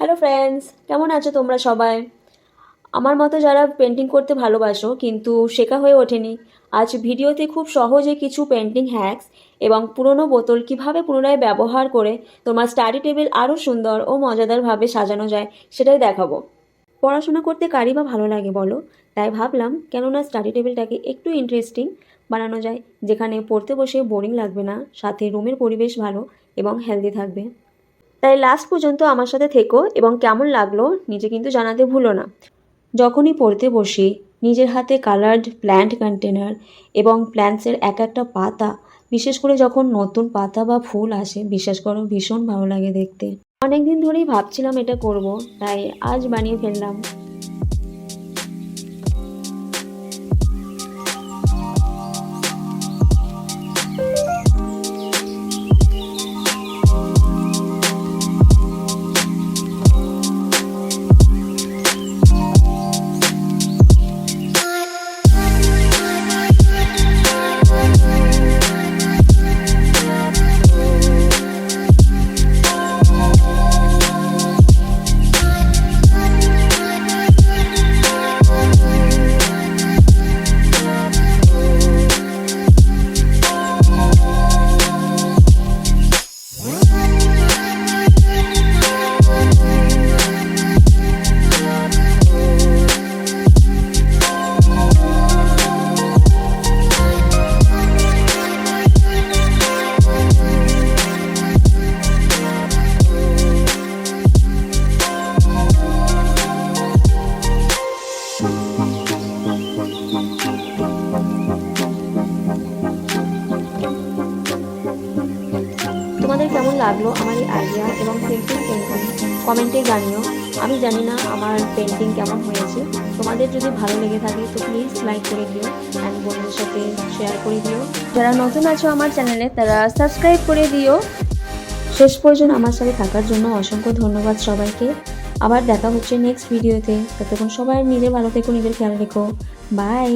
Hello friends কেমন আছো তোমরা সবাই? আমার মতো যারা পেন্টিং করতে ভালোবাসো, কিন্তু শেখা হয়ে ওঠেনি। আজ ভিডিওতে খুব সহজে কিছু পেন্টিং হ্যাক্স এবং পুরনো বোতল কীভাবে পুনরায় ব্যবহার করে তোমার স্টাডি টেবিল আরও সুন্দর ও মজাদারভাবে সাজানো যায়, সেটাই দেখাবো। পড়াশোনা করতে কারই বা ভালো লাগে বলো? তাই ভাবলাম, কেননা স্টাডি টেবিলটাকে একটু ইন্টারেস্টিং বানানো যায়, যেখানে পড়তে বসে বোরিং লাগবে না, সাথে রুমের পরিবেশ ভালো এবং হেলদি থাকবে। তাই লাস্ট পর্যন্ত আমার সাথে থেকো এবং কেমন লাগল নিজে কিন্তু জানাতে ভুলো না। যখনই পড়তে বসি, নিজের হাতে কালার্ড প্ল্যান্ট কন্টেনার এবং প্ল্যান্টসের এক একটা পাতা, বিশেষ করে যখন নতুন পাতা বা ফুল আসে, বিশ্বাস করো ভীষণ ভালো লাগে দেখতে। অনেকদিন ধরেই ভাবছিলাম এটা করব, তাই আজ বানিয়ে ফেললাম। তোমাদের কেমন লাগল আমার এই আইডিয়া এবং সিম্পল পেন্টিং কমেন্টে জানিও। আমি জানি না আমার পেন্টিং কেমন হয়েছে। তোমাদের যদি ভালো লেগে থাকে তো প্লিজ লাইক করে দিও অ্যান্ড বন্ধুদের সাথে শেয়ার করে দিও। যারা নতুন আছো আমার চ্যানেলে তারা সাবস্ক্রাইব করে দিও। শেষ পর্যন্ত আমার সাথে থাকার জন্য অসংখ্য ধন্যবাদ সবাইকে। আবার দেখা হচ্ছে নেক্সট ভিডিওতে ততক্ষণ সবাই নিজের ভালো থেকো, নিজের খেয়াল রেখো। বাই